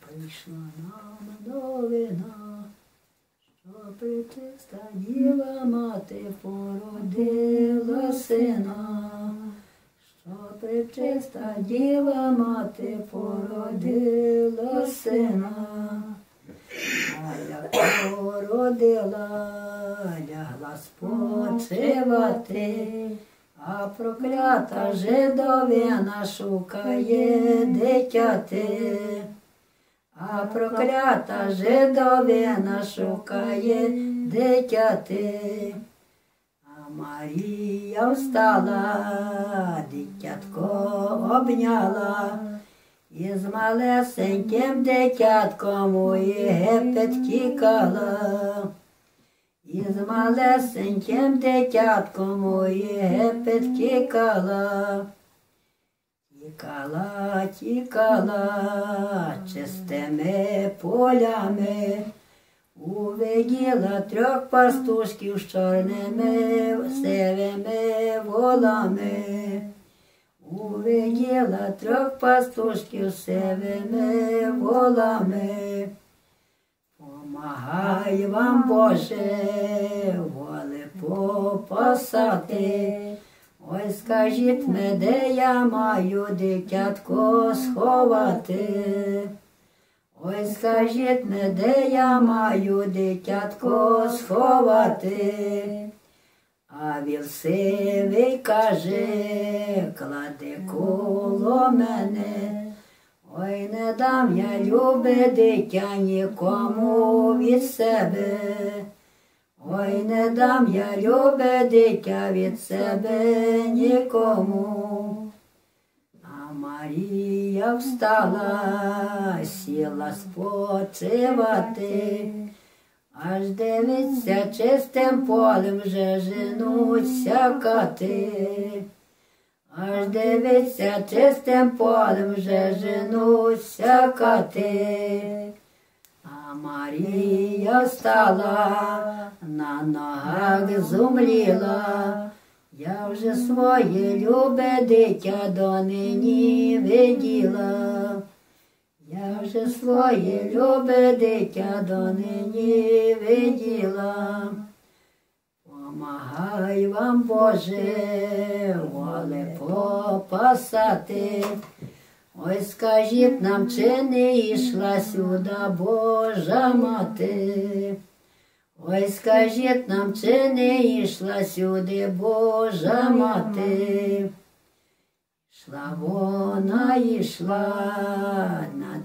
прийшла нам новина, що причиста діва мати породила сина, що причиста діва мати породила сина. А як породила, лягла спочивати, а проклята жидовина шукає дитяти. А проклята жидовина шукає дитяти. А Марія встала, дитятко обняла, і з малесеньким дитятком у Єгипет тікала. І з малесеньким дитятком у Єгипет тікала. Тікала, тікала чистими полями, увиділа трьох пастушків з чорними сивими волами. Увиділа трьох пастушків з сивими волами. Помагай вам, Боже, воли попасати. Ой, скажіть ми, де я маю дитятко сховати. Ой, скажіть ми, де я маю дитятко сховати. А вілсивий каже, клади коло мене. Ой, не дам я любе дитя нікому від себе. Ой, не дам я любе дитя від себе нікому. А Марія встала, сіла спочивати, аж дивиться чистим полем вже женуться кати. Аж дивиться чистим полем вже женуться кати. Марія стала, на ногах зумліла, я вже своє любе дитя донині виділа. Я вже своє любе дитя донині виділа. Помагай вам, Боже, воли попасати. Ой, скажіть нам, чи не йшла сюди Божа мати. Ой, скажіть нам, чи не йшла сюди Божа мати. Йшла вона, йшла над